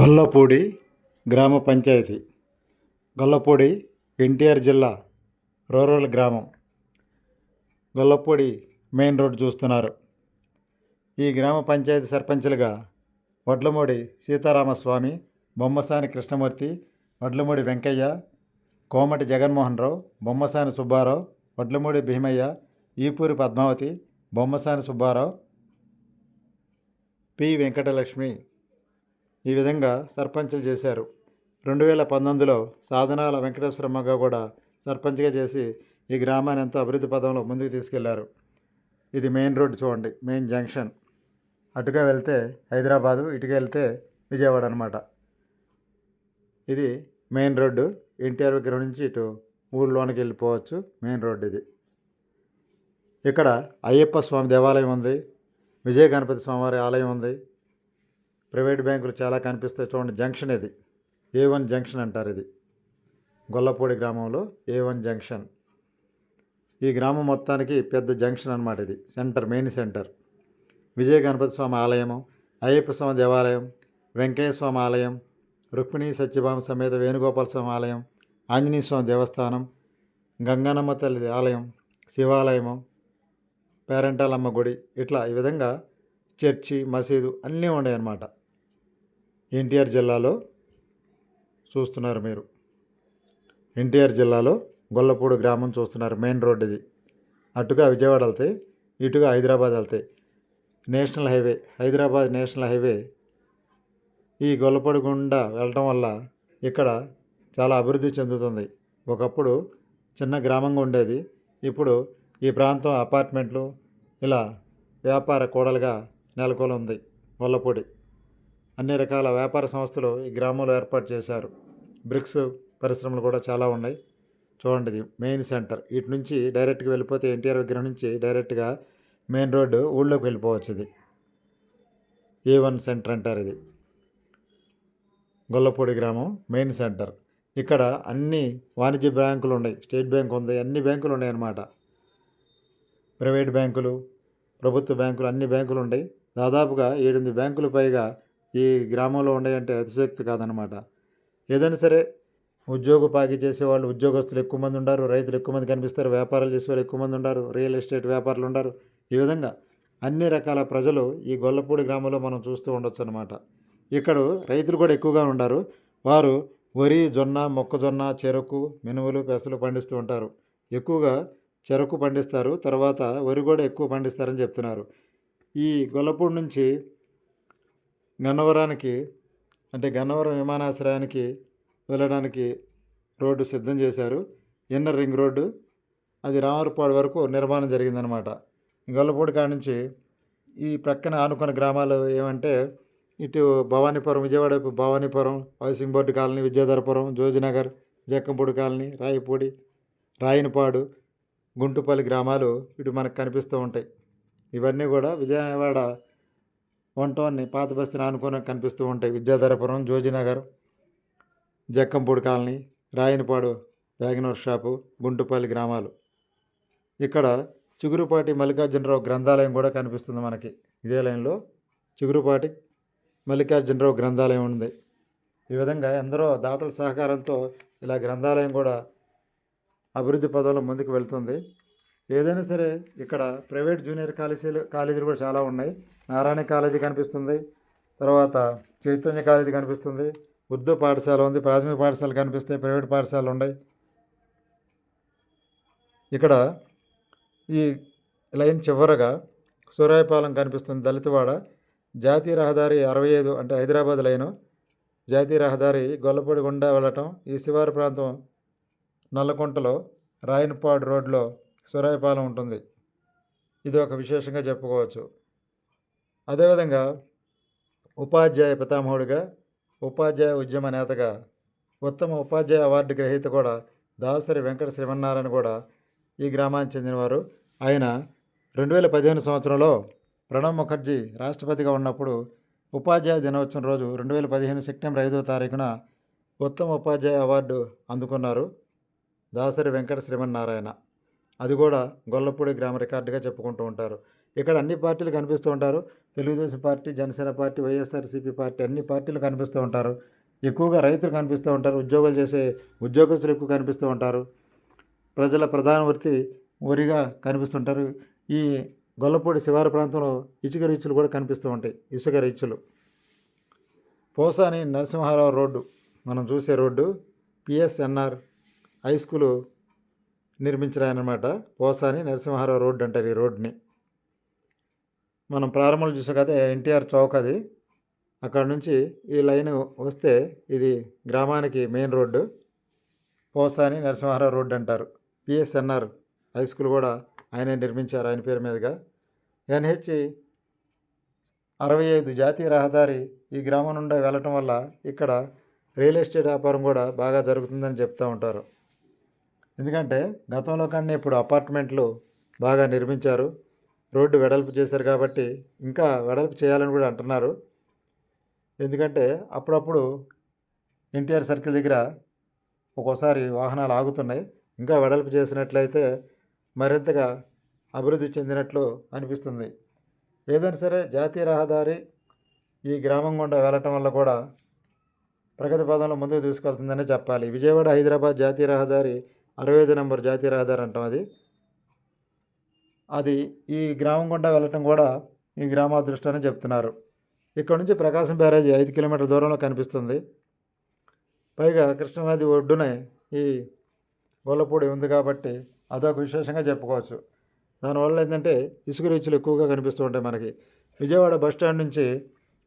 గొల్లపూడి గ్రామ పంచాయతీ. గొల్లపూడి ఎన్టీఆర్ జిల్లా రూరల్ గ్రామం. గొల్లపూడి మెయిన్ రోడ్ చూస్తున్నారు. ఈ గ్రామ పంచాయతీ సర్పంచులుగా వడ్లమూడి సీతారామస్వామి బొమ్మసాని కృష్ణమూర్తి వడ్లమూడి వెంకయ్య కోమటి జగన్మోహన్ రావు బొమ్మసాని సుబ్బారావు వడ్లమూడి భీమయ్య ఈపూరి పద్మావతి బొమ్మసాని సుబ్బారావు పి వెంకటలక్ష్మి ఈ విధంగా సర్పంచులు చేశారు. రెండు వేల పంతొమ్మిదిలో సాధనాల వెంకటేశ్వరమ్మగా కూడా సర్పంచ్గా చేసి ఈ గ్రామాన్ని ఎంతో అభివృద్ధి పదంలో ముందుకు తీసుకెళ్ళారు. ఇది మెయిన్ రోడ్ చూడండి మెయిన్ జంక్షన్. అటుగా వెళ్తే హైదరాబాదు ఇటుగా వెళ్తే విజయవాడ అనమాట ఇది మెయిన్ రోడ్డు. ఎన్టీఆర్ దగ్గర నుంచి ఇటు ఊళ్ళోనికి వెళ్ళిపోవచ్చు మెయిన్ రోడ్డు ఇది. ఇక్కడ అయ్యప్ప స్వామి దేవాలయం ఉంది విజయ గణపతి స్వామివారి ఆలయం ఉంది. ప్రైవేట్ బ్యాంకులు చాలా కనిపిస్తాయి. చూడండి జంక్షన్ ఇది. ఏ వన్ జంక్షన్ అంటారు ఇది. గొల్లపూడి గ్రామంలో ఏ వన్ జంక్షన్. ఈ గ్రామం మొత్తానికి పెద్ద జంక్షన్ అనమాట ఇది. Centre main centre. Vijaya Ganapathi Swamy ఆలయము అయ్యప్ప స్వామి దేవాలయం వెంకయ్య స్వామి ఆలయం రుక్మిణి సత్యభామ సమేత వేణుగోపాల స్వామి ఆలయం ఆంజనేయ స్వామి దేవస్థానం గంగానమ్మ తల్లి ఆలయం శివాలయము పేరంటాలమ్మ గుడి. ఇట్లా ఈ విధంగా చర్చి మసీదు అన్నీ ఉన్నాయన్నమాట ఎన్టీఆర్ జిల్లాలో చూస్తున్నారు మీరు. ఎన్టీఆర్ జిల్లాలో గొల్లపూడి గ్రామం చూస్తున్నారు మెయిన్ రోడ్ ఇది అటుగా విజయవాడ వెళ్తాయి ఇటుగా హైదరాబాద్ వెళ్తాయి national highway Hyderabad national highway ఈ గొల్లపూడి గుండా వెళ్ళటం వల్ల ఇక్కడ చాలా అభివృద్ధి చెందుతుంది. ఒకప్పుడు చిన్న గ్రామంగా ఉండేది. ఇప్పుడు ఈ ప్రాంతం అపార్ట్మెంట్లు ఇలా వ్యాపార కూడలుగా నెలకొని ఉంది గొల్లపూడి. అన్ని రకాల వ్యాపార సంస్థలు ఈ గ్రామంలో ఏర్పాటు చేశారు. బ్రిక్స్ పరిశ్రమలు కూడా చాలా ఉన్నాయి. చూడండి ఇది మెయిన్ సెంటర్. ఇటు నుంచి డైరెక్ట్గా వెళ్ళిపోతే ఎన్టీఆర్ విగ్రహం నుంచి డైరెక్ట్గా మెయిన్ రోడ్డు ఊళ్ళోకి వెళ్ళిపోవచ్చు ఇది. ఏ వన్ సెంటర్ అంటారు ఇది. గొల్లపూడి గ్రామం మెయిన్ సెంటర్. ఇక్కడ అన్ని వాణిజ్య బ్యాంకులు ఉన్నాయి. స్టేట్ బ్యాంక్ ఉంది. అన్ని బ్యాంకులు ఉన్నాయి అన్నమాట. ప్రైవేట్ బ్యాంకులు ప్రభుత్వ బ్యాంకులు అన్ని బ్యాంకులు ఉన్నాయి. దాదాపుగా ఏడెనిమిది బ్యాంకులు పైగా ఈ గ్రామంలో ఉండేయంటే అతిశక్తి కాదనమాట ఏదైనా సరే ఉద్యోగపాకి చేసేవాళ్ళు ఉద్యోగస్తులు ఎక్కువ మంది ఉండారు రైతులు ఎక్కువ మంది కనిపిస్తారు వ్యాపారాలు చేసే వాళ్ళు ఎక్కువ మంది ఉండారు రియల్ ఎస్టేట్ వ్యాపారులు ఉండారు. ఈ విధంగా అన్ని రకాల ప్రజలు ఈ గొల్లపూడి గ్రామంలో మనం చూస్తూ ఉండొచ్చు అనమాట ఇక్కడ రైతులు కూడా ఎక్కువగా ఉండారు. వారు వరి జొన్న మొక్కజొన్న చెరకు మినుములు పెసలు పండిస్తూ ఉంటారు. ఎక్కువగా చెరకు పండిస్తారు తర్వాత వరి కూడా ఎక్కువ పండిస్తారని చెప్తున్నారు. ఈ గొల్లపూడి నుంచి గన్నవరానికి అంటే గన్నవరం విమానాశ్రయానికి వెళ్ళడానికి రోడ్డు సిద్ధం చేశారు. ఇన్నర్ రింగ్ రోడ్డు అది రామరపాడు వరకు నిర్మాణం జరిగిందనమాట గొల్లపూడి కాడ నుంచి ఈ ప్రక్కన ఆనుకున్న గ్రామాలు ఏమంటే ఇటు Bhavanipuram Vijayawada Bhavanipuram housing board colony Vidyadharapuram Jojinagar Jakkampudi colony Rayapudi Rayanapadu Guntupalli గ్రామాలు ఇటు మనకు కనిపిస్తూ ఉంటాయి. ఇవన్నీ కూడా విజయవాడ వన్ టౌన్ని పాత బస్తీని ఆనుకొని కనిపిస్తూ ఉంటాయి. Vidyadharapuram Jojinagar Jakkampudi colony Rayanapadu wagon work shop Guntupalli గ్రామాలు. ఇక్కడ చిగురుపాటి మల్లికార్జునరావు గ్రంథాలయం కూడా కనిపిస్తుంది మనకి. ఇదే లైన్లో చిగురుపాటి మల్లికార్జునరావు గ్రంథాలయం ఉంది. ఈ విధంగా ఎందరో దాతల సహకారంతో ఇలా గ్రంథాలయం కూడా అభివృద్ధి పదంలో ముందుకు వెళ్తుంది. ఏదైనా సరే ఇక్కడ ప్రైవేట్ జూనియర్ కాలేజీలు కాలేజీలు కూడా చాలా ఉన్నాయి. నారాయణ కాలేజీ కనిపిస్తుంది. తర్వాత చైతన్య కాలేజీ కనిపిస్తుంది. ఉర్దూ పాఠశాల ఉంది ప్రాథమిక పాఠశాల కనిపిస్తాయి ప్రైవేట్ పాఠశాలలు ఉన్నాయి. ఇక్కడ ఈ లైన్ చివరగా సూరాయపాలెం కనిపిస్తుంది దళితవాడ. జాతీయ రహదారి అరవై ఐదు అంటే హైదరాబాద్ లైను. జాతీయ రహదారి గొల్లపూడి గుండా వెళ్ళటం. ఈ శివారు ప్రాంతం నల్లకుంటలో రాయనపాడు రోడ్లో సూరాయపాలెం ఉంటుంది. ఇది ఒక విశేషంగా చెప్పుకోవచ్చు. అదేవిధంగా ఉపాధ్యాయ పితామహుడిగా ఉపాధ్యాయ ఉద్యమ నేతగా ఉత్తమ ఉపాధ్యాయ అవార్డు గ్రహీత కూడా దాసరి వెంకట శ్రీమన్నారాయణ కూడా ఈ గ్రామానికి చెందినవారు. ఆయన రెండు వేల పదిహేను సంవత్సరంలో ప్రణబ్ ముఖర్జీ రాష్ట్రపతిగా ఉన్నప్పుడు ఉపాధ్యాయ దినోత్సవం రోజు రెండు వేల పదిహేను సెప్టెంబర్ ఐదో తారీఖున ఉత్తమ ఉపాధ్యాయ అవార్డు అందుకున్నారు దాసరి వెంకట శ్రీమన్నారాయణ. అది కూడా గొల్లపూడి గ్రామ రికార్డుగా చెప్పుకుంటూ ఉంటారు. ఇక్కడ అన్ని పార్టీలు కనిపిస్తూ ఉంటారు. Telugu Desam party Jana Sena party YSRCP party అన్ని పార్టీలు కనిపిస్తూ ఉంటారు. ఎక్కువగా రైతులు కనిపిస్తూ ఉంటారు. ఉద్యోగాలు చేసే ఉద్యోగస్తులు ఎక్కువ కనిపిస్తూ ఉంటారు. ప్రజల ప్రధాన వృత్తి వరిగా కనిపిస్తుంటారు. ఈ గొల్లపూడి శివారు ప్రాంతంలో ఇసుక రీచులు కూడా కనిపిస్తూ ఉంటాయి. ఇసుక రీచులు. పోసాని నరసింహారావు రోడ్డు. మనం చూసే రోడ్డు పిఎస్ఎన్ఆర్ హై స్కూలు నిర్మించారనమాట పోసాని నరసింహారావు రోడ్డు అంటారు ఈ రోడ్ని. మనం ప్రారంభంలో చూసాం కదా ఎన్టీఆర్ చౌక్ అది. అక్కడ నుంచి ఈ లైన్ వస్తే ఇది గ్రామానికి main road. Posani Narasimharao road అంటారు. పిఎస్ఎన్ఆర్ హై స్కూల్ కూడా ఆయనే నిర్మించారు ఆయన పేరు మీదుగా. ఎన్హెచ్ అరవై ఐదు జాతీయ రహదారి ఈ గ్రామం నుండి వెళ్ళటం వల్ల ఇక్కడ రియల్ ఎస్టేట్ వ్యాపారం కూడా బాగా జరుగుతుందని చెప్తూ ఉంటారు. ఎందుకంటే గతంలో కన్నా ఇప్పుడు అపార్ట్మెంట్లు బాగా నిర్మించారు రోడ్డు వెడల్పు చేశారు కాబట్టి ఇంకా వెడల్పు చేయాలని కూడా అంటున్నారు. ఎందుకంటే అప్పుడప్పుడు ఎన్టీఆర్ సర్కిల్ దగ్గర ఒక్కోసారి వాహనాలు ఆగుతున్నాయి ఇంకా వెడల్పు చేసినట్లయితే మరింతగా అభివృద్ధి చెందినట్లు అనిపిస్తుంది. ఏదైనా సరే జాతీయ రహదారి ఈ గ్రామం గుండా వెళ్ళటం వల్ల కూడా ప్రగతి పదంలో ముందుకు తీసుకెళ్తుందని చెప్పాలి. విజయవాడ హైదరాబాద్ జాతీయ రహదారి అరవై ఐదు నెంబర్ జాతీయ రహదారి అంటాం అది. అది ఈ గ్రామం గుండా వెళ్ళటం కూడా ఈ గ్రామ అదృష్టాన్ని చెప్తున్నారు. ఇక్కడ నుంచి ప్రకాశం బ్యారేజీ ఐదు కిలోమీటర్ల దూరంలో కనిపిస్తుంది. పైగా కృష్ణానది ఒడ్డునే ఈ గొల్లపూడి ఉంది కాబట్టి అదొక విశేషంగా చెప్పుకోవచ్చు. దానివల్ల ఏంటంటే ఇసుక రీచులు ఎక్కువగా కనిపిస్తూ ఉంటాయి మనకి. విజయవాడ బస్ స్టాండ్ నుంచి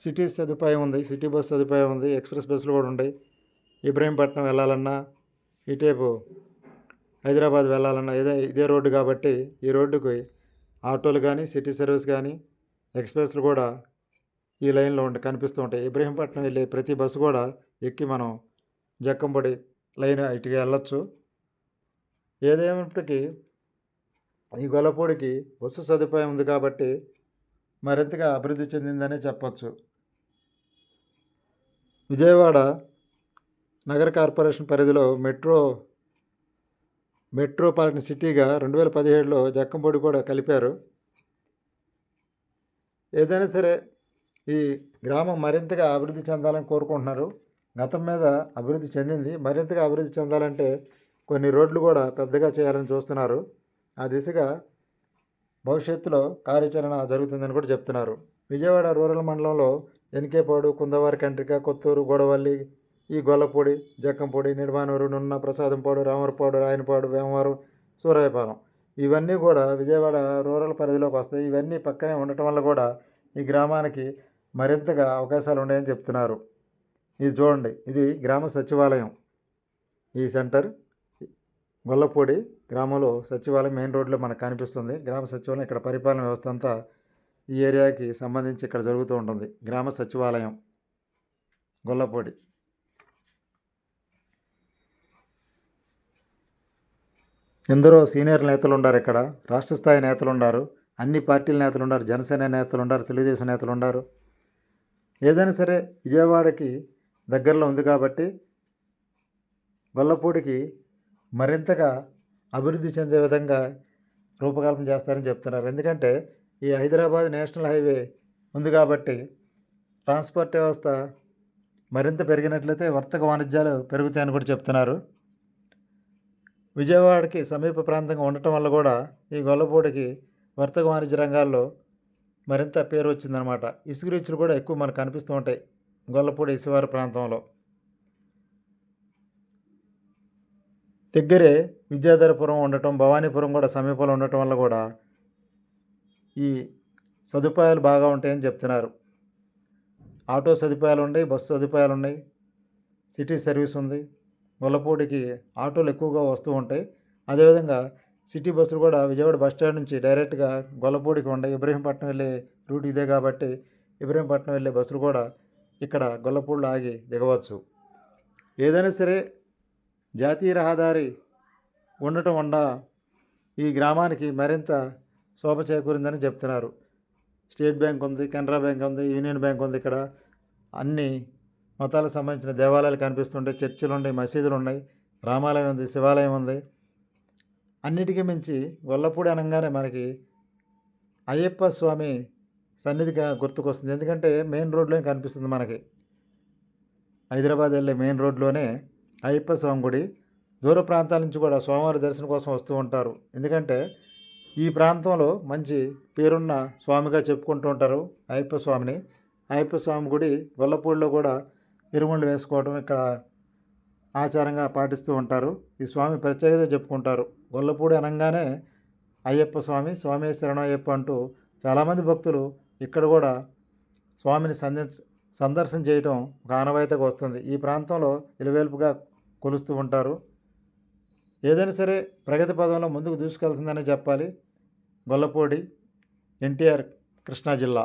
సిటీ సదుపాయం ఉంది సిటీ బస్ సదుపాయం ఉంది ఎక్స్ప్రెస్ బస్సులు కూడా ఉన్నాయి ఇబ్రహీంపట్నం వెళ్ళాలన్నా ఇటేపు హైదరాబాద్ వెళ్ళాలన్నా ఇదే ఇదే రోడ్డు కాబట్టి ఈ రోడ్డుకి ఆటోలు కానీ సిటీ సర్వీస్ కానీ ఎక్స్ప్రెస్లు కూడా ఈ లైన్లో ఉండి కనిపిస్తూ ఉంటాయి. ఇబ్రహీంపట్నం వెళ్ళే ప్రతి బస్సు కూడా ఎక్కి మనం జక్కంపొడి లైన్ ఇటుకి వెళ్ళొచ్చు. ఏదేమైనప్పటికీ ఈ గొల్లపూడికి బస్సు సదుపాయం ఉంది కాబట్టి మరింతగా అభివృద్ధి చెందిందనే చెప్పచ్చు. విజయవాడ నగర కార్పొరేషన్ పరిధిలో మెట్రో మెట్రోపాలిటన్ సిటీగా రెండు వేల పదిహేడులో జక్కంపొడి కూడా కలిపారు. ఏదైనా సరే ఈ గ్రామం మరింతగా అభివృద్ధి చెందాలని కోరుకుంటున్నారు. గతం మీద అభివృద్ధి చెందింది. మరింతగా అభివృద్ధి చెందాలంటే కొన్ని రోడ్లు కూడా పెద్దగా చేయాలని చూస్తున్నారు. ఆ దిశగా భవిష్యత్తులో కార్యాచరణ జరుగుతుందని కూడా చెప్తున్నారు. విజయవాడ రూరల్ మండలంలో ఎన్కేపాడు కుందవారి కంట్రిక కొత్తూరు గోడవల్లి ఈ గొల్లపూడి జక్కంపూడి నిడమానూరు నున్న ప్రసాదంపాడు రామరపాడు రాయనపాడు వేమవరం సూరాయపాలెం ఇవన్నీ కూడా విజయవాడ రూరల్ పరిధిలోకి వస్తాయి. ఇవన్నీ పక్కనే ఉండటం వల్ల కూడా ఈ గ్రామానికి మరింతగా అవకాశాలు ఉన్నాయని చెప్తున్నారు. ఇది చూడండి. ఇది గ్రామ సచివాలయం. ఈ సెంటర్ గొల్లపూడి గ్రామంలో సచివాలయం మెయిన్ రోడ్లో మనకు కనిపిస్తుంది. గ్రామ సచివాలయం ఇక్కడ పరిపాలన వ్యవస్థ అంతా ఈ ఏరియాకి సంబంధించి ఇక్కడ జరుగుతూ ఉంటుంది. గ్రామ సచివాలయం గొల్లపూడి. ఎందరో సీనియర్ నేతలు ఉన్నారు ఇక్కడ. రాష్ట్ర స్థాయి నేతలు ఉన్నారు అన్ని పార్టీల నేతలు ఉన్నారు జనసేన నేతలు ఉన్నారు తెలుగుదేశం నేతలు ఉన్నారు ఏదైనా సరే విజయవాడకి దగ్గరలో ఉంది కాబట్టి గొల్లపూడికి మరింతగా అభివృద్ధి చెందే విధంగా రూపకల్పన చేస్తారని చెప్తున్నారు. ఎందుకంటే ఈ హైదరాబాద్ నేషనల్ హైవే ఉంది కాబట్టి ట్రాన్స్పోర్ట్ వ్యవస్థ మరింత పెరిగినట్లయితే వర్తక వాణిజ్యాలు పెరుగుతాయని కూడా చెప్తున్నారు. విజయవాడకి సమీప ప్రాంతంగా ఉండటం వల్ల కూడా ఈ గొల్లపూడికి వర్తక వాణిజ్య రంగాల్లో మరింత పేరు వచ్చిందనమాట ఇసుక రీచులు కూడా ఎక్కువ మనకు కనిపిస్తూ ఉంటాయి గొల్లపూడి శివారు ప్రాంతంలో. దగ్గరే విద్యాధరపురం ఉండటం భవానీపురం కూడా సమీపంలో ఉండటం వల్ల కూడా ఈ సదుపాయాలు బాగా ఉంటాయని చెప్తున్నారు. ఆటో సదుపాయాలు ఉన్నాయి బస్సు సదుపాయాలు ఉన్నాయి సిటీ సర్వీస్ ఉంది. గొల్లపూడికి ఆటోలు ఎక్కువగా వస్తూ ఉంటాయి. అదేవిధంగా సిటీ బస్సులు కూడా విజయవాడ బస్ స్టాండ్ నుంచి డైరెక్ట్గా గొల్లపూడికి ఉండే ఇబ్రహీంపట్నం వెళ్ళే రూట్ ఇదే కాబట్టి ఇబ్రహీంపట్నం వెళ్ళే బస్సులు కూడా ఇక్కడ గొల్లపూడిలో ఆగి దిగవచ్చు. ఏదైనా సరే జాతీయ రహదారి ఉండటం వల్ల ఈ గ్రామానికి మరింత శోభ చేకూరిందని చెప్తున్నారు. స్టేట్ బ్యాంక్ ఉంది కెనరా బ్యాంక్ ఉంది యూనియన్ బ్యాంక్ ఉంది ఇక్కడ. అన్నీ మతాలకు సంబంధించిన దేవాలయాలు కనిపిస్తుంటాయి చర్చిలు ఉన్నాయి మసీదులు ఉన్నాయి రామాలయం ఉంది శివాలయం ఉంది. అన్నిటికీ మించి వల్లపూడి అనగానే మనకి అయ్యప్ప స్వామి సన్నిధిగా గుర్తుకొస్తుంది. ఎందుకంటే మెయిన్ రోడ్లోనే కనిపిస్తుంది మనకి. హైదరాబాద్ వెళ్ళే మెయిన్ రోడ్లోనే అయ్యప్ప స్వామి గుడి. దూర ప్రాంతాల నుంచి కూడా స్వామివారి దర్శనం కోసం వస్తూ ఉంటారు. ఎందుకంటే ఈ ప్రాంతంలో మంచి పేరున్న స్వామిగా చెప్పుకుంటూ ఉంటారు అయ్యప్ప స్వామిని. అయ్యప్ప స్వామి గుడి గొల్లపూడిలో కూడా ఇరుముళ్ళు వేసుకోవడం ఇక్కడ ఆచారంగా పాటిస్తూ ఉంటారు. ఈ స్వామి ప్రత్యేకత చెప్పుకుంటారు. గొల్లపూడి అనగానే అయ్యప్ప స్వామి స్వామి శరణం అయ్యప్ప అంటూ చాలామంది భక్తులు ఇక్కడ కూడా స్వామిని సందర్శ సందర్శన చేయటం ఒక ఆనవాయితగా వస్తుంది. ఈ ప్రాంతంలో ఇలవేల్పుగా కొలుస్తూ ఉంటారు. ఏదైనా సరే ప్రగతి పదంలో ముందుకు దూసుకెళ్తుందని చెప్పాలి. గొల్లపూడి ఎన్టీఆర్ కృష్ణా జిల్లా.